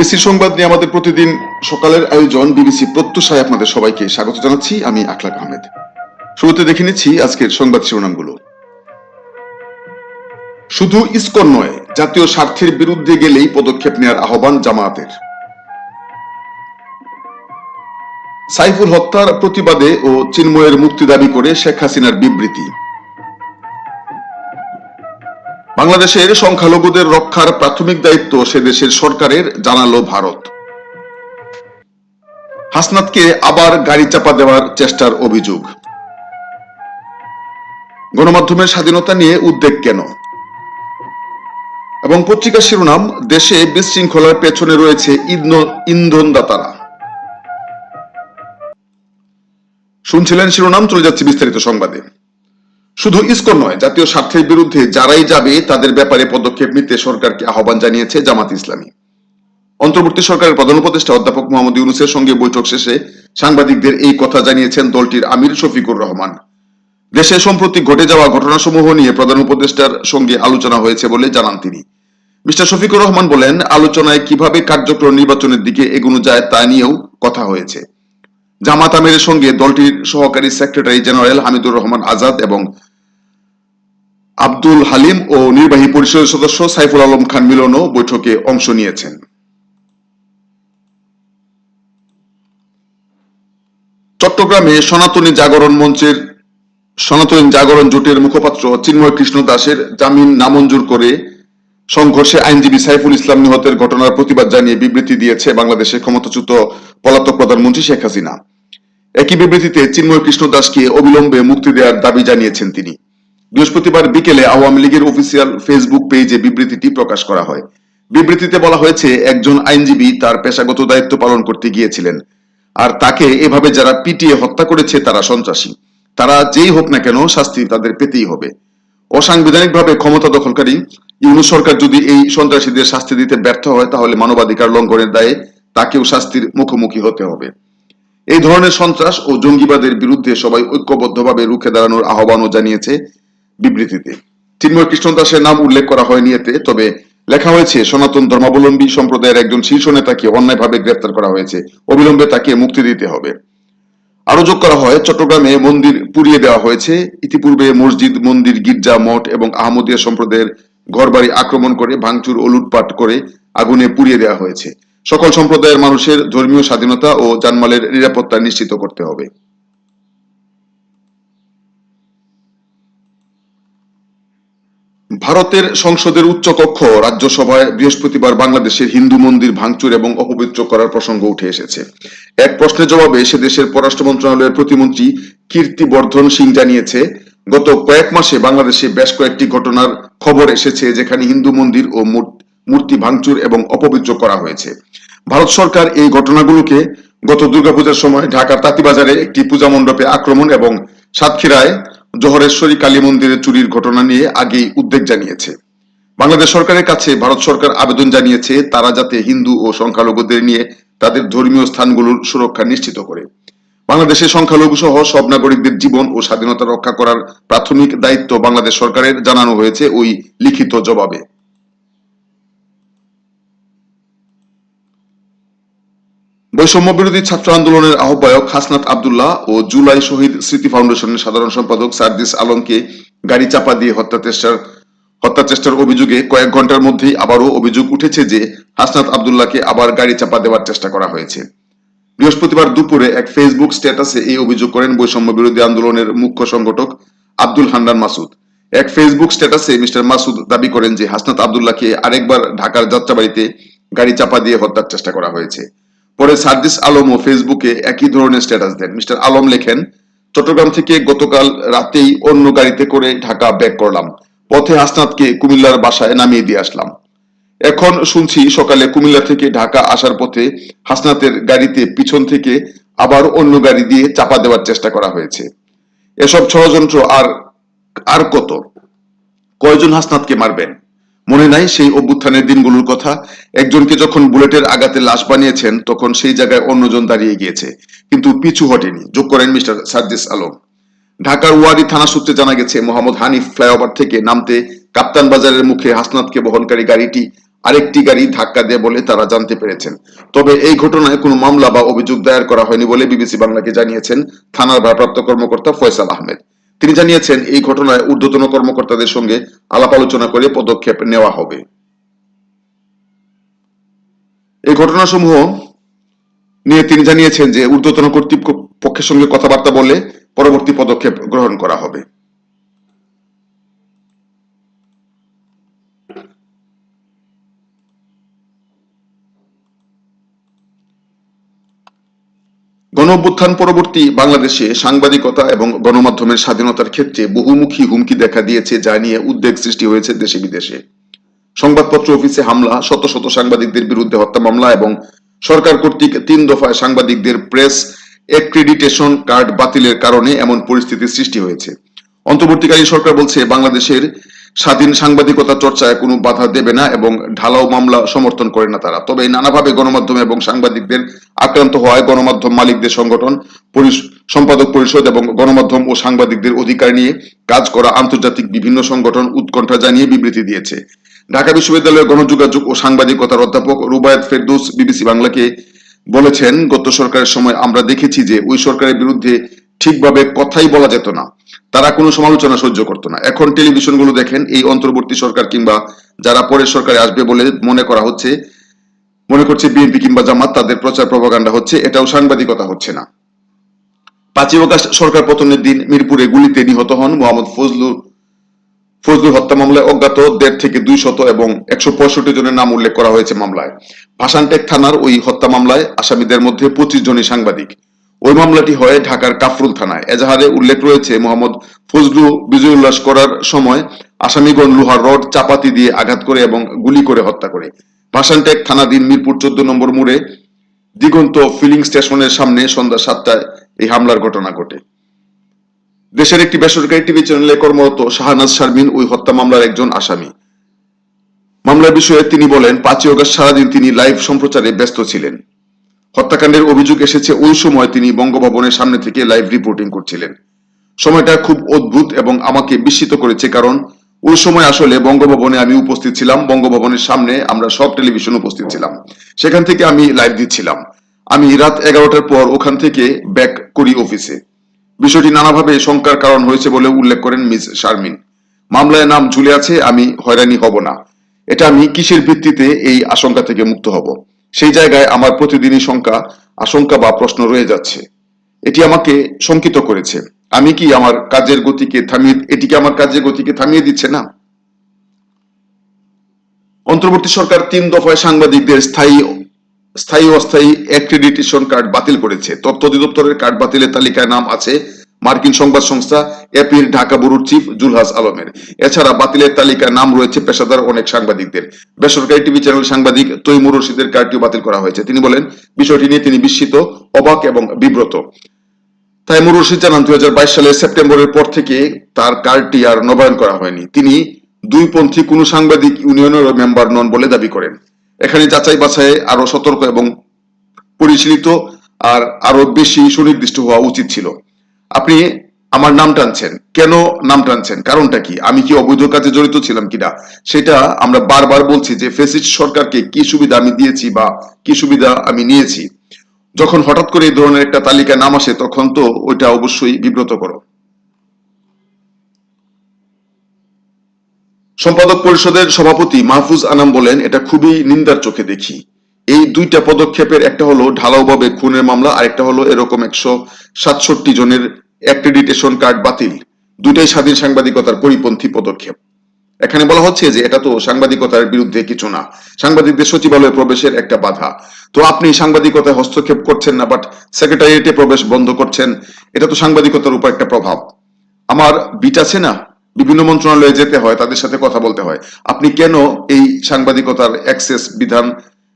BBC সংবাদ নিয়ে আমাদের প্রতিদিন সকালের আয়োজন বিবিসি প্রত্যুষায় আপনাদের সবাইকে স্বাগত জানাচ্ছি। আমি আখলাক আহমেদ। শুরুতে দেখে নিচ্ছি আজকের সংবাদ শিরোনামগুলো। শুধু ইস্কন নয়, জাতীয় স্বার্থের বিরুদ্ধে গেলেই পদক্ষেপ নেওয়ার আহ্বান জামায়াতের। সাইফুল হত্যার প্রতিবাদে ও চিন্ময়ের মুক্তি দাবি করে শেখ হাসিনার বিবৃতি। বাংলাদেশের সংখ্যালঘুদের রক্ষার প্রাথমিক দায়িত্ব সে দেশের সরকারের, জানালো ভারত। হাসনাতকে আবার গাড়ি চাপা দেওয়ার চেষ্টার অভিযোগ। গণমাধ্যমের স্বাধীনতা নিয়ে উদ্বেগ কেন? এবং পত্রিকার শিরোনাম, দেশে বিশৃঙ্খলার পেছনে রয়েছে ইন্ধন- ইন্ধনদাতারা শুনছিলেন শিরোনাম, চলে যাচ্ছে বিস্তারিত সংবাদে। শুধু ইসকন নয়, জাতীয় স্বার্থের বিরুদ্ধে যারাই যাবে তাদের ব্যাপারে পদক্ষেপ নিতে সরকারকে আহ্বান জানিয়েছে জামাত ইসলামী। অন্তর্বর্তী সরকারের প্রধান উপদেষ্টা অধ্যাপক মোহাম্মদ ইউনুসের সঙ্গে বৈঠক শেষে সাংবাদিকদের এই কথা জানিয়েছেন দলটির আমির শফিকুর রহমান। দেশে সম্প্রতি ঘটে যাওয়া ঘটনাসমূহ নিয়ে প্রধান উপদেষ্টার সঙ্গে আলোচনা হয়েছে বলে জানান তিনি। মিস্টার শফিকুর রহমান বলেন, আলোচনায় কীভাবে কার্যক্রম নির্বাচনের দিকে এগোনো যায় তা নিয়েও কথা হয়েছে। জামাত আমিরের সঙ্গে দলটির সহকারী সেক্রেটারি জেনারেল হামিদুর রহমান আজাদ এবং আব্দুল হালিম ও নির্বাহী পরিষদের সদস্য সাইফুল আলম খান মিলনও বৈঠকে অংশ নিয়েছেন। চট্টগ্রামে সনাতনী জাগরণ মঞ্চের, সনাতনী জাগরণ জোটের মুখপাত্র চিন্ময় কৃষ্ণ দাসের জামিন নামঞ্জুর করে সংঘর্ষে আইনজীবী সাইফুল ইসলাম নিহতের ঘটনার প্রতিবাদ জানিয়ে বিবৃতি দিয়েছে বাংলাদেশের ক্ষমতাচ্যুত পলাতক প্রধানমন্ত্রী শেখ হাসিনা। একই বিবৃতিতে চিন্ময় কৃষ্ণ দাসকে অবিলম্বে মুক্তি দেওয়ার দাবি জানিয়েছেন তিনি। বৃহস্পতিবার বিকেলে আওয়ামী লীগের অফিসিয়াল ফেসবুক পেজে বিবৃতিটি প্রকাশ করা হয়। বিবৃতিতে বলা হয়েছে, একজন আইনজীবী তার পেশাগত দায়িত্ব পালন করতে গিয়েছিলেন। আর তাকে এভাবে যারা পিটিয়ে হত্যা করেছে, তারা সন্ত্রাসী। তারা যেই হোক না কেন শাস্তি তাদের পেতেই হবে। অসাংবিধানিকভাবে ক্ষমতা দখলকারী ইউনুস সরকার যদি এই সন্ত্রাসীদের শাস্তি দিতে ব্যর্থ হয়, তাহলে মানবাধিকার লঙ্ঘনের দায়ে তাকেও শাস্তির মুখোমুখি হতে হবে। এই ধরনের সন্ত্রাস ও জঙ্গিবাদের বিরুদ্ধে সবাই ঐক্যবদ্ধভাবে রুখে দাঁড়ানোর আহ্বানও জানিয়েছে বিবৃতিতে। চিন্ময় কৃষ্ণ দাসের নাম উল্লেখ করা হয়নি এতে, তবে লেখা হয়েছে, সনাতন ধর্মাবলম্বী সম্প্রদায়ের একজন শীর্ষ নেতাকে অন্যায়ভাবে গ্রেফতার করা হয়েছে। অবিলম্বে তাকে মুক্তি দিতে হবে। আরও যোগ করা হয়, চট্টগ্রামে মন্দির পুড়িয়ে দেওয়া হয়েছে। ইতিপূর্বে মসজিদ, মন্দির, গির্জা, মঠ এবং আহমদিয়া সম্প্রদায়ের ঘরবাড়ি আক্রমণ করে ভাঙচুর ও লুটপাট করে আগুনে পুড়িয়ে দেওয়া হয়েছে। সকল সম্প্রদায়ের মানুষের ধর্মীয় স্বাধীনতা ও জানমালের নিরাপত্তা নিশ্চিত করতে হবে। ভারতের সংসদের উচ্চকক্ষ রাজ্যসভায় বৃহস্পতিবার বাংলাদেশের হিন্দু মন্দির ভাঙচুর এবং অপবিত্র করার প্রসঙ্গ উঠে এসেছে। এক প্রশ্নের জবাবে সে দেশের পররাষ্ট্র মন্ত্রণালয়ের প্রতিমন্ত্রী কীর্তি বর্ধন সিং জানিয়েছে, গত কয়েক মাসে বাংলাদেশে বেশ কয়েকটি ঘটনার খবর এসেছে যেখানে হিন্দু মন্দির ও মূর্তি ভাঙচুর এবং অপবিত্র করা হয়েছে। ভারত সরকার এই ঘটনাগুলোকে গত দুর্গাপূজার সময় ঢাকার তাঁতিবাজারে একটি পূজা মণ্ডপে আক্রমণ এবং সাতক্ষীরায় জহরেশ্বরী কালী মন্দিরে চুরির ঘটনা নিয়ে আগেই উদ্বেগ জানিয়েছে। বাংলাদেশ সরকারের কাছে ভারত সরকার আবেদন জানিয়েছে, তারা যাতে হিন্দু ও সংখ্যালঘুদের নিয়ে তাদের ধর্মীয় স্থানগুলোর সুরক্ষা নিশ্চিত করে। বাংলাদেশের সংখ্যালঘু সহ সব নাগরিকদের জীবন ও স্বাধীনতা রক্ষা করার প্রাথমিক দায়িত্ব বাংলাদেশ সরকারের জানানো হয়েছে ওই লিখিত জবাবে। বৈষম্য বিরোধী ছাত্র আন্দোলনের আহ্বায়ক হাসনাত আবদুল্লাহ ও জুলাই শহীদ স্মৃতি ফাউন্ডেশনের সাধারণ সম্পাদক সার্দিস আলমকে গাড়ি চাপা দিয়ে হত্যা চেষ্টার হত্যা চেষ্টার অভিযোগে কয়েক ঘণ্টার মধ্যেই আবারও অভিযোগ উঠেছে যে হাসনাত আবদুল্লাহকে আবার গাড়ি চাপা দেওয়ার চেষ্টা করা হয়েছে। বৃহস্পতিবার দুপুরে এক ফেসবুক স্ট্যাটাসে এই অভিযোগ করেন বৈষম্য বিরোধী আন্দোলনের মুখ্য সংগঠক আব্দুল হান্নান মাসুদ। এক ফেসবুক স্ট্যাটাসে মিস্টার মাসুদ দাবি করেন যে হাসনাত আবদুল্লাহকে আরেকবার ঢাকার যাত্রাবাড়িতে গাড়ি চাপা দিয়ে হত্যার চেষ্টা করা হয়েছে। পরে সার্দিস আলম ও ফেসবুকে একই ধরনের স্ট্যাটাস দেন। মিস্টার আলম লেখেন, চট্টগ্রাম থেকে গতকাল রাতেই অন্য গাড়িতে করে ঢাকা ব্যাক করলাম। পথে হাসনাতকে কুমিল্লার বাসায় নামিয়ে দিয়ে আসলাম। এখন শুনছি সকালে কুমিল্লা থেকে ঢাকা আসার পথে হাসনাতের গাড়িতে পিছন থেকে আবার অন্য গাড়ি দিয়ে চাপা দেওয়ার চেষ্টা করা হয়েছে। এসব ষড়যন্ত্র আর আর কত? কয়জন হাসনাতকে মারবেন? মনে নাই সেই অভ্যুত্থানের দিনগুলোর কথা? একজনকে যখন বুলেটের আঘাতে লাশ বানিয়েছেন, তখন সেই জায়গায় অন্যজন দাঁড়িয়ে গিয়েছে। কিন্তু পিছু হটেনি। যোগ করেন মিস্টার সার্জিস আলম। ঢাকার ওয়ারি থানা সূত্রে জানা গেছে, মোহাম্মদ হানিফ ফ্লাইওভার থেকে নামতে কাপ্তান বাজারের মুখে হাসনাতকে বহনকারী গাড়িটি আরেকটি গাড়ি ধাক্কা দেয় বলে তারা জানতে পেরেছেন। তবে এই ঘটনায় কোনো মামলা বা অভিযোগ দায়ের করা হয়নি বলে বিবিসি বাংলাকে জানিয়েছেন থানার ভারপ্রাপ্ত কর্মকর্তা ফয়সাল আহমেদ। তিনি জানিয়েছেন, এই ঘটনায় ঊর্ধ্বতন কর্মকর্তাদের সঙ্গে আলাপ আলোচনা করে পদক্ষেপ নেওয়া হবে। এই ঘটনাসমূহ নিয়ে তিনি জানিয়েছেন যে ঊর্ধ্বতন কর্তৃপক্ষের সঙ্গে কথাবার্তা বলে পরবর্তী পদক্ষেপ গ্রহণ করা হবে। গণ অভ্যুত্থান পরবর্তী বাংলাদেশে সাংবাদিকতা এবং গণমাধ্যমের স্বাধীনতার ক্ষেত্রে বহুমুখী হুমকি দেখা দিয়েছে, যা নিয়ে উদ্বেগ সৃষ্টি হয়েছে দেশে বিদেশে। সংবাদপত্র অফিসে হামলা, শত শত সাংবাদিকদের বিরুদ্ধে হত্যা মামলা এবং সরকার কর্তৃক তিন দফায় সাংবাদিকদের প্রেস অ্যাক্রিডিটেশন কার্ড বাতিলের কারণে এমন পরিস্থিতির সৃষ্টি হয়েছে। অন্তর্বর্তীকালীন সরকার বলছে, বাংলাদেশের স্বাধীন সাংবাদিকতা চর্চায় কোনো বাধা দেবে না এবং ঢালাও মামলা সমর্থন করে না তারা। তবে নানাভাবে গণমাধ্যম এবং সাংবাদিকদের আক্রান্ত হওয়ায় গণমাধ্যম মালিকদের সংগঠন সম্পাদক পরিষদ এবং গণমাধ্যম ও সাংবাদিকদের অধিকার নিয়ে কাজ করা আন্তর্জাতিক বিভিন্ন সংগঠন উৎকণ্ঠা জানিয়ে বিবৃতি দিয়েছে। ঢাকা বিশ্ববিদ্যালয়ের গণযোগাযোগ ও সাংবাদিকতার অধ্যাপক রুবায়ত ফেরদৌস, বিবিসি বাংলাকে বলেছেন, গত সরকারের সময় আমরা দেখেছি যে ওই সরকারের বিরুদ্ধে ঠিকভাবে কথাই বলা যেত না। তারা কোনো সমালোচনা সহ্য করতো না। এখন টেলিভিশনগুলো দেখেন, এই অন্তর্বর্তী সরকার কিংবা যারা পরের সরকারে আসবে বলে মনে করা হচ্ছে, মনে করছে বিএনপি কিংবা জামাত, তাদের প্রচার প্রভাগান্ডা হচ্ছে, এটাও সাংবাদিকতা হচ্ছে না। পাঁচই অগাস্ট সরকার পতনের দিন মিরপুরে গুলিতে নিহত হন মোহাম্মদ ফজলুর ফজলুর হত্যা মামলায় অজ্ঞাত দেড় থেকে দুই শত এবং একশো পঁয়ষট্টি জনের নাম উল্লেখ করা হয়েছে মামলায়। ভাসানটেক থানার ওই হত্যা মামলায় আসামিদের মধ্যে পঁচিশ জনই সাংবাদিক। ওই মামলাটি হয় ঢাকার কাফরুল থানায়। এজাহারে উল্লেখ রয়েছে, মোহাম্মদ ফজলু বিজয় উল্লাস করার সময় আসামিগণ লোহার রড, চাপাতি দিয়ে আঘাত করে এবং গুলি করে হত্যা করে। ভাসানটেক থানাধীন মিরপুর চোদ্দ নম্বর মোড়ে দিগন্ত ফিলিং স্টেশনের সামনে সন্ধ্যা সাতটায় এই হামলার ঘটনা ঘটে। দেশের একটি বেসরকারি টিভি চ্যানেলে কর্মরত শাহনাজ শারমিন ওই হত্যা মামলার একজন আসামি। মামলার বিষয়ে তিনি বলেন, পাঁচই অগস্ট সারাদিন তিনি লাইভ সম্প্রচারে ব্যস্ত ছিলেন। হত্যাকাণ্ডের অভিযোগ এসেছে ওই সময় তিনি বঙ্গভবনের সামনে থেকে লাইভ রিপোর্টিং করছিলেন। সময়টা খুব অদ্ভুত এবং আমাকে বিস্মিত করেছে কারণ ওই সময় আসলে বঙ্গভবনে আমি উপস্থিত ছিলাম, বঙ্গভবনের সামনে আমরা সব টেলিভিশন উপস্থিত ছিলাম। সেখান থেকে আমি লাইভ দিচ্ছিলাম। আমি রাত এগারোটার পর ওখান থেকে ব্যাক করি অফিসে বিষয়টি নানাভাবে শঙ্কার কারণ হয়েছে বলে উল্লেখ করেন মিস শারমিন। মামলায় নাম ঝুলে আছে, আমি হয়রানি হব না। এটা আমি কিসের ভিত্তিতে এই আশঙ্কা থেকে মুক্ত হব? সেই জায়গায় আমার প্রতিদিনই শঙ্কা, আশঙ্কা বা প্রশ্ন রয়ে যাচ্ছে। এটি আমাকে শঙ্কিত করেছে। আমি কি আমার কাজের গতিকে থামিয়ে এটিকে আমার কাজের গতিকে থামিয়ে দিচ্ছে না? অন্তর্বর্তী সরকার তিন দফায় সাংবাদিকদের স্থায়ী স্থায়ী অস্থায়ী অ্যাক্রিডিটেশন কার্ড বাতিল করেছে। তথ্য অধিদপ্তরের কার্ড বাতিলের তালিকায় নাম আছে মার্কিন সংবাদ সংস্থা এপির ঢাকা ব্যুরোর চিফ জুলহাস আলমের। এছাড়া বাতিলের তালিকায় নাম রয়েছে পেশাদার অনেক সাংবাদিকদের। বেসরকারি টিভি চ্যানেল সাংবাদিক তৈমুর রশিদের কার্ডটিও বাতিল করা হয়েছে। তিনি বলেন, বিষয়টি নিয়ে তিনি বিস্মিত, অবাক এবং বিব্রত। তাইমুর রশিদ জানান, দুই হাজার বাইশ সালের সেপ্টেম্বরের পর থেকে তার কার্ডটি আর নবায়ন করা হয়নি। তিনি দুই পন্থী কোনো সাংবাদিক ইউনিয়নেরও মেম্বার নন বলে দাবি করেন। এখানে যাচাই বাছাই আরও সতর্ক এবং পরিশীলিত আর আরও বেশি সুনির্দিষ্ট হওয়া উচিত ছিল। আপনি আমার নাম টানছেন। কেন নাম টানছেন? কারণটা কি? আমি কি অবৈধ কাজে জড়িত ছিলাম কিনা? সেটা আমরা বারবার বলছি যে ফেসিস্ট সরকারকে কি সুবিধা আমি দিয়েছি বা কি সুবিধা আমি নিয়েছি। যখন হঠাৎ করে এই ধরনের একটা তালিকা নাম আসে, তখন তো ওইটা অবশ্যই বিব্রত করো সম্পাদক পরিষদের সভাপতি মাহফুজ আনাম বলেন, এটা খুবই নিন্দার চোখে দেখি। এই দুইটা পদক্ষেপের একটা হলো ঢালাওভাবে খুনের মামলা আর একটা হলো এরকম একশো সাতষট্টি জনের অ্যাক্রেডিটেশন কার্ড বাতিল। দুইটাই স্বাধীন সাংবাদিকতার পরিপন্থী পদক্ষেপ। এখানে বলা হচ্ছে যে এটা তো সাংবাদিকতার বিরুদ্ধে কিছু না। সাংবাদিকদের সচিবালয়ে প্রবেশের একটা বাধা। তো আপনি সাংবাদিকতায় হস্তক্ষেপ করছেন না বাট সেক্রেটারিয়েটে প্রবেশ বন্ধ করছেন, এটা তো সাংবাদিকতার উপর একটা প্রভাব। আমার বিট আছে না? বিভিন্ন মন্ত্রণালয়ে যেতে হয়, তাদের সাথে কথা বলতে হয়। আপনি কেন এই সাংবাদিকতার অ্যাক্সেস বিধান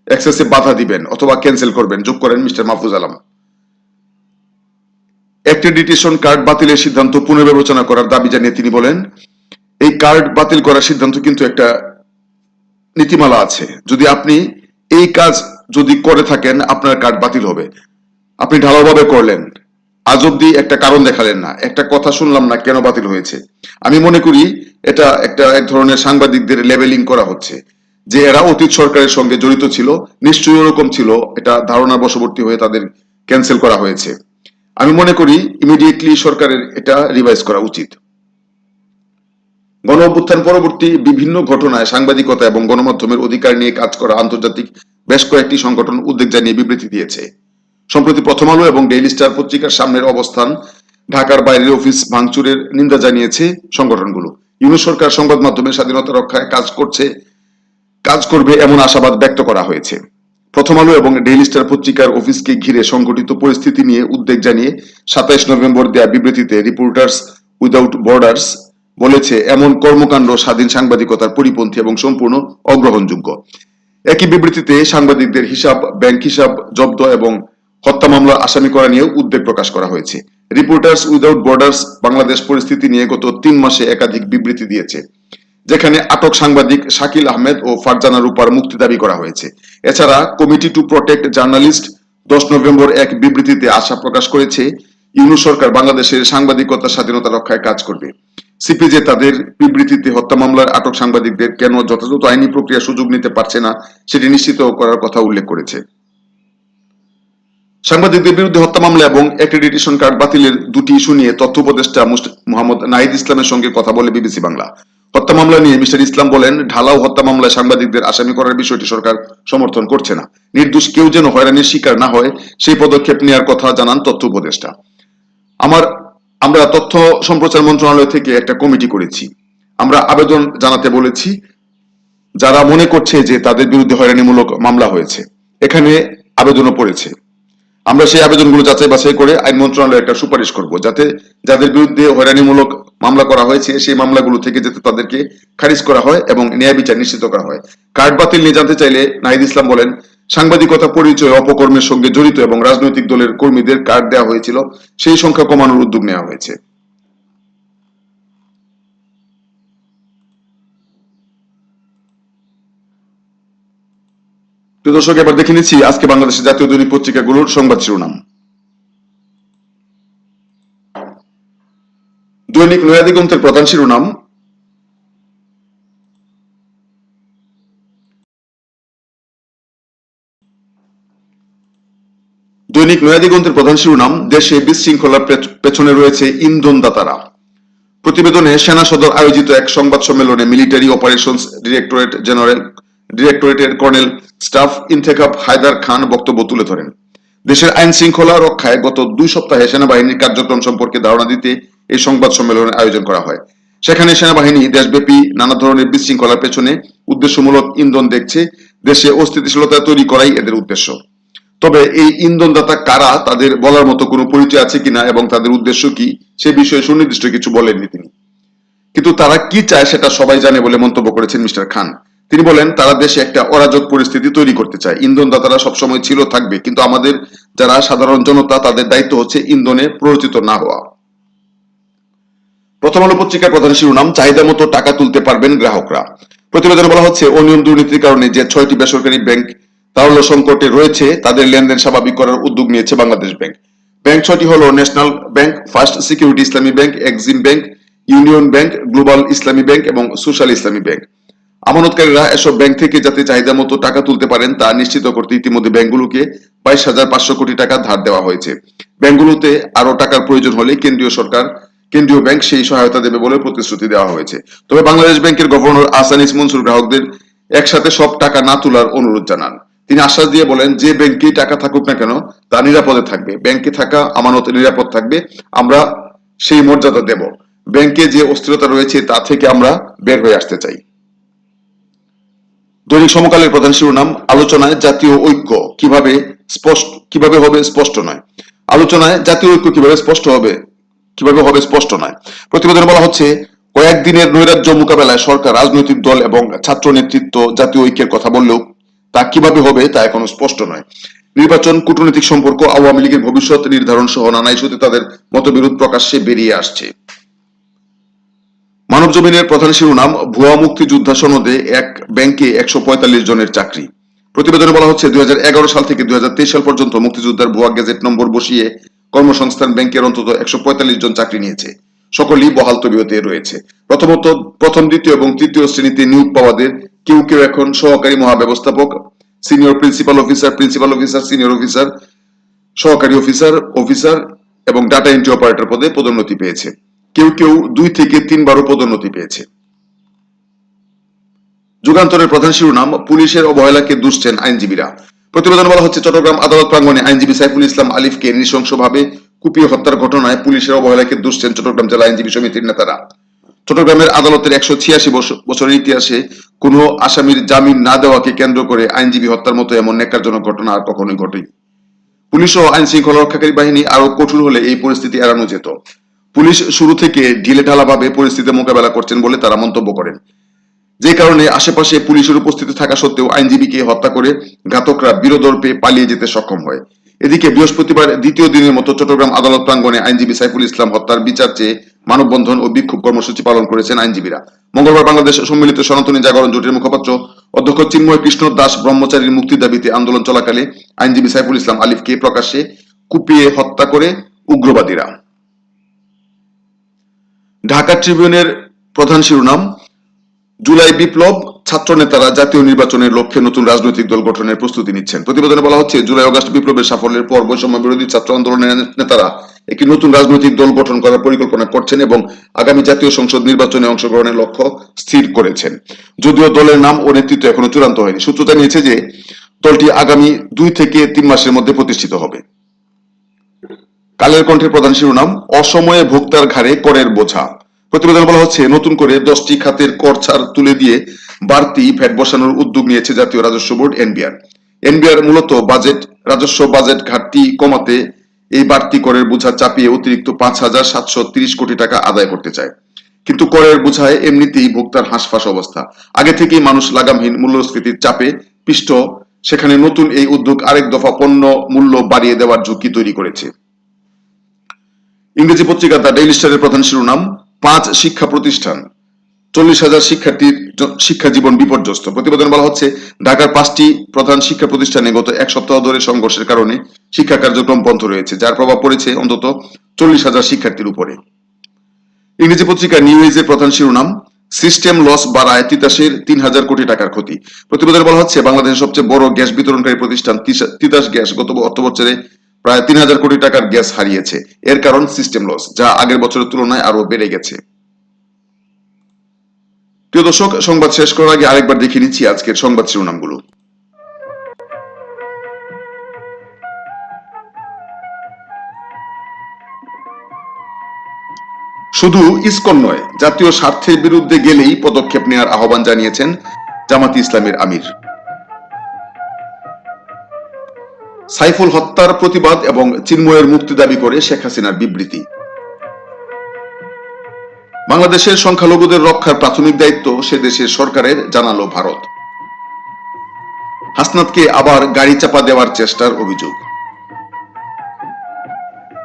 অ্যাক্সেসে বাধা দিবেন অথবা ক্যান্সেল করবেন। যোগ করেন mister Mahfuz Alam. Accreditation card বাতিলের সিদ্ধান্ত পুনর্বিবেচনা করার দাবি জানিয়ে তিনি বলেন, এই কার্ড বাতিল করার সিদ্ধান্ত কিন্তু একটা নীতিমালা আছে। যদি আপনি এই কাজ যদি করে থাকেন, আপনার কার্ড বাতিল হবে। আপনি ঢালাওভাবে করলেন। আজ অব্দি একটা কারণ দেখালেন না। একটা কথা শুনলাম না কেন বাতিল হয়েছে। আমি মনে করি এটা একটা এক ধরনের সাংবাদিকদের লেবেলিং করা হচ্ছে। যে এরা অতীত সরকারের সঙ্গে জড়িত ছিল, নিশ্চয়ই ওরকম ছিল। এটা ধারণার বশবর্তী হয়ে তাদের ক্যান্সেল করা হয়েছে। আমি মনে করি ইমিডিয়েটলি সরকারের এটা রিভাইজ করা উচিত। গণ অভ্যুত্থান পরবর্তী বিভিন্ন ঘটনায় সাংবাদিকতা এবং গণমাধ্যমের অধিকার নিয়ে কাজ করা আন্তর্জাতিক বেশ কয়েকটি সংগঠন উদ্বেগ জানিয়ে বিবৃতি দিয়েছে। সম্প্রতি প্রথম আলো এবং ডেইলি স্টার পত্রিকার সামনের অবস্থান ঢাকার বাইরের অফিস ভাঙচুরের নিন্দা জানিয়েছে সংগঠনগুলো। ইউনুস সরকার সংবাদ মাধ্যমের স্বাধীনতা রক্ষায় কাজ করছে কাজ করবে এমন আশাবাদ ব্যক্ত করা হয়েছে। প্রথম আলো এবং ডেইলি স্টার পত্রিকার অফিসকে ঘিরে সংঘটিত পরিস্থিতি নিয়ে উদ্বেগ জানিয়ে সাতাইশ নভেম্বর দেয়া বিবৃতিতে রিপোর্টার্স উইদাউট বর্ডার্স বলেছে, এমন কর্মকাণ্ড স্বাধীন সাংবাদিকতার পরিপন্থী এবং সম্পূর্ণ অগ্রহণযোগ্য। একই বিবৃতিতে সাংবাদিকদের হিসাব, ব্যাংক হিসাব জব্দ এবং হত্যা মামলা আসামি করা নিয়েও উদ্বেগ প্রকাশ করা হয়েছে। রিপোর্টার্স উইদাউট বর্ডার্স বাংলাদেশ পরিস্থিতি নিয়ে গত তিন মাসে একাধিক বিবৃতি দিয়েছে। যেখানে আটক সাংবাদিক শাকিল আহমেদ ও ফারজানা রূপার মুক্তি দাবি করা হয়েছে। এছাড়া কমিটি টু প্রোটেক্ট জার্নালিস্ট দশ নভেম্বর এক বিবৃতিতে আশা প্রকাশ করেছে, ইউনু সরকার বাংলাদেশের সাংবাদিকতা স্বাধীনতা রক্ষায় কাজ করবে। সিপিজে তাদের বিবৃতিতে হত্যা মামলার আটক সাংবাদিকদের কেন যথাযথ আইনি প্রক্রিয়া সুযোগ নিতে পারছে না, সেটি নিশ্চিত করার কথা উল্লেখ করেছে। সাংবাদিকদের বিরুদ্ধে হত্যা মামলা এবং অ্যাক্রেডিটেশন কার্ড বাতিলের দুটি ইস্যু নিয়ে তথ্য উপদেষ্টা মোহাম্মদ নাহিদ ইসলামের সঙ্গে কথা বলে বিবিসি বাংলা। হত্যা মামলা নিয়ে মিস্টার ইসলাম বলেন, ঢালাও হত্যা মামলায় সাংবাদিকদের আসামি করার বিষয়টি সরকার সমর্থন করছে না। নির্দোষ কেউ যেন হয়রানির শিকার না হয়, সেই পদক্ষেপ নেওয়ার কথা জানান তথ্য উপদেষ্টা। আমার, আমরা তথ্য সম্প্রচার মন্ত্রণালয় থেকে একটা কমিটি করেছি। আমরা আবেদন জানাতে বলেছি, যারা মনে করছে যে তাদের বিরুদ্ধে হয়রানিমূলক মামলা হয়েছে, এখানে আবেদনও পড়েছে। আমরা সেই আবেদনগুলো যাচাই বাছাই করে আইন মন্ত্রণালয়ে একটা সুপারিশ করব, যাতে যাদের বিরুদ্ধে হয়রানিমূলক মামলা করা হয়েছে, সেই মামলাগুলো থেকে যাতে তাদেরকে খারিজ করা হয় এবং ন্যায় বিচার নিশ্চিত করা হয়। কার্ড বাতিল নিয়ে জানতে চাইলে নাহিদ ইসলাম বলেন, সাংবাদিকতা, পরিচয় অপকর্মের সঙ্গে জড়িত এবং রাজনৈতিক দলের কর্মীদের কার্ড দেওয়া হয়েছিল, সেই সংখ্যা কমানোর উদ্যোগ নেওয়া হয়েছে। দর্শক, এবার দেখে নিচ্ছি আজকে বাংলাদেশের জাতীয় দৈনিক পত্রিকাগুলোর সংবাদ শিরোনাম। দৈনিক নয়াদিগন্তের প্রধান শিরোনাম। দৈনিক নয়াদিগন্তের প্রধান শিরোনাম, দেশে বিশৃঙ্খলার পেছনে রয়েছে ইন্ধনদাতারা। প্রতিবেদনে সেনা সদর আয়োজিত এক সংবাদ সম্মেলনে মিলিটারি অপারেশনস ডিরেক্টরেট জেনারেল, ডিরেক্টরেটের কর্নেল স্টাফ ইনথেকাপ হায়দার খান বক্তব্য তুলে ধরেন। দেশের আইন শৃঙ্খলা রক্ষায় গত দুই সপ্তাহে সেনাবাহিনীর কার্যক্রম সম্পর্কে ধারণা দিতে এই সংবাদ সম্মেলনের আয়োজন করা হয়। সেখানে সেনাবাহিনী, দেশব্যাপী নানা ধরনের বিশৃঙ্খলার পেছনে উদ্দেশ্যমূলক ইন্ধন দেখছে, দেশে অস্থিতিশীলতা তৈরি করাই এদের উদ্দেশ্য। তবে এই ইন্ধনদাতা কারা, তাদের বলার মতো কোনো পরিচয় আছে কিনা এবং তাদের উদ্দেশ্য কি, সে বিষয়ে সুনির্দিষ্ট কিছু বলেননি তিনি। কিন্তু তারা কি চায় সেটা সবাই জানে বলে মন্তব্য করেছেন মিস্টার খান। তিনি বলেন, তারা দেশে একটা অরাজক পরিস্থিতি তৈরি করতে চায়। ইন্ধনদাতারা সবসময় ছিল, থাকবে। কিন্তু আমাদের যারা সাধারণ জনতা, তাদের দায়িত্ব হচ্ছে ইন্ধনে প্ররোচিত না হওয়া। প্রথম আলো পত্রিকার প্রধান শিরোনাম, চাহিদা মতো টাকা তুলতে পারবেন গ্রাহকরা। প্রতিবেদনে বলা হচ্ছে, অনিয়ম দুর্নীতির কারণে যে ছয়টি বেসরকারি ব্যাংক তারল্য সংকটে রয়েছে, তাদের লেনদেন স্বাভাবিক করার উদ্যোগ নিয়েছে বাংলাদেশ ব্যাংক। ব্যাংক ছয়টি হলো, national bank, first security Islami bank, exim bank, union bank, global Islami bank এবং সোশ্যাল ইসলামী ব্যাংক। আমানতকারীরা এসব ব্যাংক থেকে যাতে চাহিদা মতো টাকা তুলতে পারেন, তা নিশ্চিত করতে ইতিমধ্যে ব্যাংকগুলোকে বাইশ হাজার পাঁচশো কোটি টাকা ধার দেওয়া হয়েছে। ব্যাংকগুলোতে আরও টাকার প্রয়োজন হলে কেন্দ্রীয় সরকার কেন্দ্রীয় ব্যাংক সেই সহায়তা দেবে বলে প্রতিশ্রুতি দেওয়া হয়েছে। তবে বাংলাদেশ ব্যাংকের গভর্নর আসানিস মনসুর গ্রাহকদের একসাথে সব টাকা না তোলার অনুরোধ জানান। তিনি আশ্বাস দিয়ে বলেন, যে ব্যাংকেই টাকা থাকুক না কেন, তা নিরাপদে থাকবে। ব্যাংকে থাকা আমানত নিরাপদ থাকবে, আমরা সেই মর্যাদা দেব। ব্যাংকে যে অস্থিরতা রয়েছে, তা থেকে আমরা বের হয়ে আসতে চাই। দৈনিক সমকালের প্রধান শিরোনাম, আলোচনায় জাতীয় ঐক্য কীভাবে স্পষ্ট কীভাবে হবে স্পষ্ট নয়। আলোচনায় জাতীয় ঐক্য কীভাবে স্পষ্ট হবে কীভাবে হবে স্পষ্ট নয়। প্রতিবেদনে বলা হচ্ছে, কয়েকদিনের নৈরাজ্য মোকাবেলায় সরকার, রাজনৈতিক দল এবং ছাত্র নেতৃত্ব জাতীয় ঐক্যের কথা বললেও তা কীভাবে হবে তা এখনও স্পষ্ট নয়। নির্বাচন, কূটনৈতিক সম্পর্ক, আওয়ামী লীগের ভবিষ্যৎ নির্ধারণ সহ নানা ইস্যুতে তাদের মতবিরোধ প্রকাশ্যে বেরিয়ে আসছে। মানব জমিনের প্রধান শিরোনাম, ভুয়া মুক্তিযোদ্ধা সনদে এক ব্যাংকে একশো পঁয়তাল্লিশ জনের চাকরি। প্রতিবেদনে বলা হচ্ছে, দুই হাজার এগারো সাল থেকে দুই হাজার তেইশ সাল পর্যন্ত মুক্তিযোদ্ধার ভুয়া গেজেট নম্বর বসিয়ে কর্মসংস্থান ব্যাংকের অন্তত একশো পঁয়তাল্লিশ জন চাকরি নিয়েছে। সকলেই বহাল তবিয়তে রয়েছে। প্রথমত, প্রথম, দ্বিতীয় এবং তৃতীয় শ্রেণীতে নিয়োগ পাওয়াদের কেউ কেউ এখন সহকারী মহাব্যবস্থাপক senior principal officer principal officer senior officer সহকারী অফিসার অফিসার এবং ডাটা এন্ট্রি অপারেটর পদে পদোন্নতি পেয়েছে। কেউ কেউ দুই থেকে তিনবারও পদোন্নতি পেয়েছে। যুগান্তরের প্রধান শিরোনাম, পুলিশের অবহেলাকে দুষছেন আইনজীবীরা। প্রতিবেদন বলা হচ্ছে, চট্টগ্রাম আদালত প্রাঙ্গনে আইনজীবী সাইফুল ইসলাম আলিফকে নৃশংসভাবে কুপিয়ে হত্যার ঘটনায় পুলিশের অবহেলাকে দুষছেন চট্টগ্রাম জেলা আইনজীবী সমিতির নেতারা। চট্টগ্রামের আদালতের একশো ছিয়াশি বছরের ইতিহাসে কোনো আসামির জামিন না দেওয়াকে কেন্দ্র করে আইনজীবী হত্যার মতো এমন নেকারজনক ঘটনা আর কখনোই ঘটেনি। পুলিশ ও আইন শৃঙ্খলা রক্ষাকারী বাহিনী আরও কঠোর হলে এই পরিস্থিতি এড়ানো যেত। পুলিশ শুরু থেকে ঢিলে ঢালাভাবে পরিস্থিতি মোকাবেলা করছেন বলে তারা মন্তব্য করেন। যে কারণে আশেপাশে পুলিশের উপস্থিতি থাকা সত্ত্বেও আইনজীবীকে হত্যা করে ঘাতকরা বিরোধর্পে পালিয়ে যেতে সক্ষম হয়। এদিকে বৃহস্পতিবার দ্বিতীয় দিনের মতো চট্টগ্রাম আদালত প্রাঙ্গনে আইনজীবী সাইফুল ইসলাম হত্যার বিচার চেয়ে মানববন্ধন ও বিক্ষোভ কর্মসূচি পালন করেছেন আইনজীবীরা। মঙ্গলবার বাংলাদেশ সম্মিলিত সনাতনী জাগরণ জোটের মুখপাত্র অধ্যক্ষ চিন্ময় কৃষ্ণ দাস ব্রহ্মচারীর মুক্তি দাবিতে আন্দোলন চলাকালে আইনজীবী সাইফুল ইসলাম আলিফকে প্রকাশ্যে কুপিয়ে হত্যা করে উগ্রবাদীরা। ঢাকা ট্রিবিউনের প্রধান শিরোনাম জুলাই বিপ্লব ছাত্র নেতারা জাতীয় নির্বাচনের লক্ষ্যে নতুন রাজনৈতিক দল গঠনের প্রস্তুতি নিচ্ছেন। প্রতিবেদনে বলা হচ্ছে, জুলাই অগাস্ট বিপ্লবের সাফল্যের পর বৈষম্য বিরোধী ছাত্র আন্দোলনের নেতারা একটি নতুন রাজনৈতিক দল গঠন করার পরিকল্পনা করছেন এবং আগামী জাতীয় সংসদ নির্বাচনে অংশগ্রহণের লক্ষ্য স্থির করেছেন। যদিও দলের নাম ও নেতৃত্ব এখনও চূড়ান্ত হয়নি, সূত্র জানিয়েছে যে দলটি আগামী দুই থেকে তিন মাসের মধ্যে প্রতিষ্ঠিত হবে। কালের কণ্ঠের প্রধান শিরোনাম, অসময়ে ভোক্তার ঘাড়ে করের বোঝা। প্রতিবেদন বলা হচ্ছে, নতুন করে দশটি খাতের কর ছাড় তুলে দিয়ে বাড়তি ভ্যাট বসানোর উদ্যোগ নিয়েছে জাতীয় রাজস্ব বোর্ড, এনবিআর। এনবিআর মূলত বাজেট, রাজস্ব বাজেট ঘাটতি কমাতে এই বাড়তি করের বোঝা চাপিয়ে অতিরিক্ত পাঁচ হাজার সাতশো তিরিশ কোটি টাকা আদায় করতে চায়। কিন্তু করের বোঝায় এমনিতেই ভোক্তার হাঁসফাঁস অবস্থা। আগে থেকেই মানুষ লাগামহীন মূল্যস্ফীতির চাপে পিষ্ট। সেখানে নতুন এই উদ্যোগ আরেক দফা পণ্য মূল্য বাড়িয়ে দেওয়ার ঝুঁকি তৈরি করেছে। ইংরেজি পত্রিকা দ্য ডেইলি স্টারের প্রধান শিরোনাম পাঁচ শিক্ষা প্রতিষ্ঠান, চল্লিশ হাজার শিক্ষার্থীর শিক্ষা জীবন বিপর্যস্ত। প্রতিবেদন বলা হচ্ছে, ঢাকার পাঁচটি প্রধান শিক্ষা প্রতিষ্ঠানে গত এক সপ্তাহ ধরে সংঘর্ষের কারণে শিক্ষা কার্যক্রম বন্ধ রয়েছে, যার প্রভাব পড়েছে অন্তত চল্লিশ হাজার শিক্ষার্থীর উপরে। ইংরেজি পত্রিকা নিউ এজের প্রধান শিরোনাম, সিস্টেম লস বাড়ায় তিতাসের তিন হাজার কোটি টাকার ক্ষতি। প্রতিবেদনে বলা হচ্ছে, বাংলাদেশের সবচেয়ে বড় গ্যাস বিতরণকারী প্রতিষ্ঠান তিসা- তিতাস গ্যাস গত অর্থ বছরে প্রায় তিন হাজার কোটি টাকার গ্যাস হারিয়েছে। এর কারণ সিস্টেম লস যা আগের বছরের তুলনায় আরও বেড়ে গেছে। প্রিয় দর্শক, সংবাদ শেষ করার আগে আরেকবার দেখে নিচ্ছি আজকের সংবাদ শিরোনামগুলো। শুধু ইসকন নয়, জাতীয় স্বার্থের বিরুদ্ধে গেলেই পদক্ষেপ নেওয়ার আহ্বান জানিয়েছেন জামাতি ইসলামের আমির। সাইফুল হত্যার প্রতিবাদ এবং চিন্ময়ের মুক্তি দাবি করে শেখ হাসিনার বিবৃতি। বাংলাদেশের সংখ্যালঘুদের রক্ষার প্রাথমিক দায়িত্ব সে দেশের সরকারের, জানালো ভারত। হাসনাতকে আবার গাড়ি চাপা দেওয়ার চেষ্টার অভিযোগ।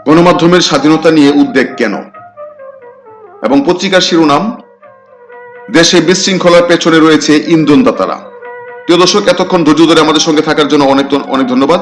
গণমাধ্যমের স্বাধীনতা নিয়ে উদ্বেগ কেন? এবং পত্রিকার শিরোনাম, দেশে বিশৃঙ্খলার পেছনে রয়েছে ইন্ধনদাতারা। প্রিয় দর্শক, এতক্ষণ ধৈর্য ধরে আমাদের সঙ্গে থাকার জন্য অনেক অনেক ধন্যবাদ।